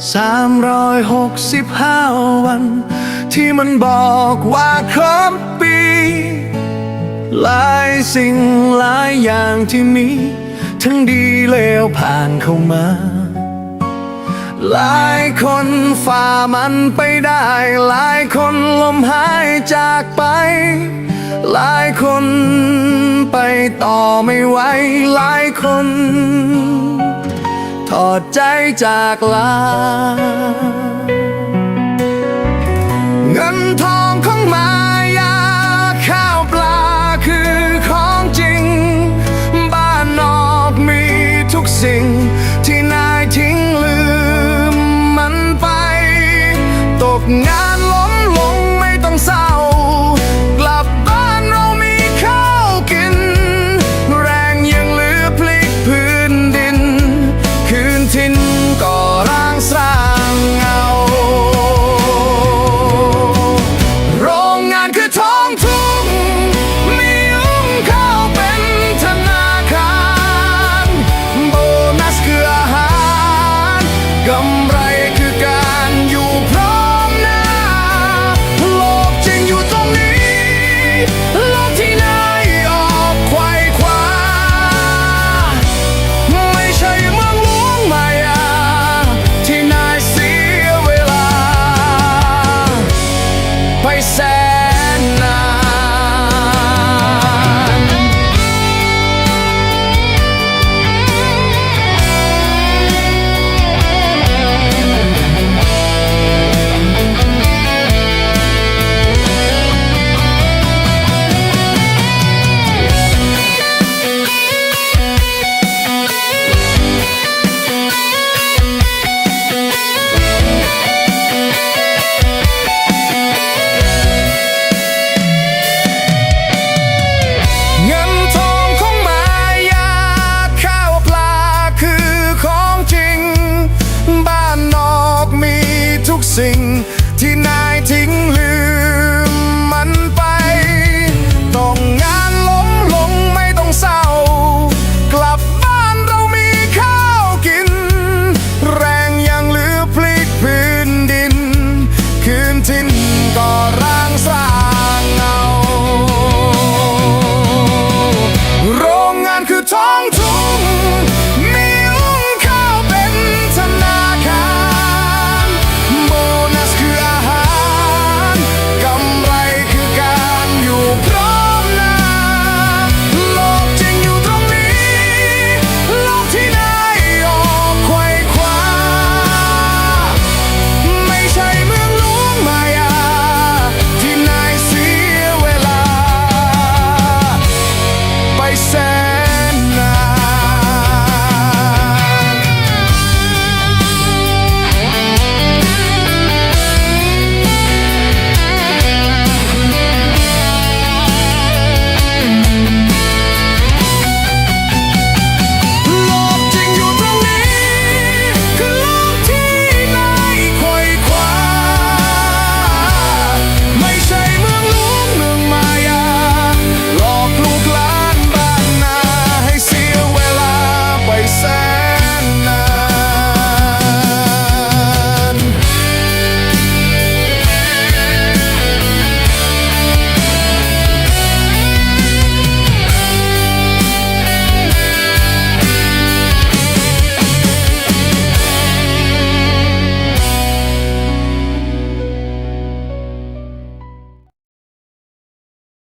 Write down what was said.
365 วัน ที่มันบอกว่าครบปี หลายสิ่งหลายอย่างที่มี ทั้งดีเลวผ่านเข้ามา หลายคนฝ่ามันไปได้ หลายคนลมหายจากไป หลายคนไปต่อไม่ไหวหลายคน ถอดใจจากลา เงินทองของมายาข้าวปลาคือของจริง บ้านนอกมีทุกสิ่ง ที่นายทิ้งลืมมันไป ตกงาน สิ่งที่นายทิ้ง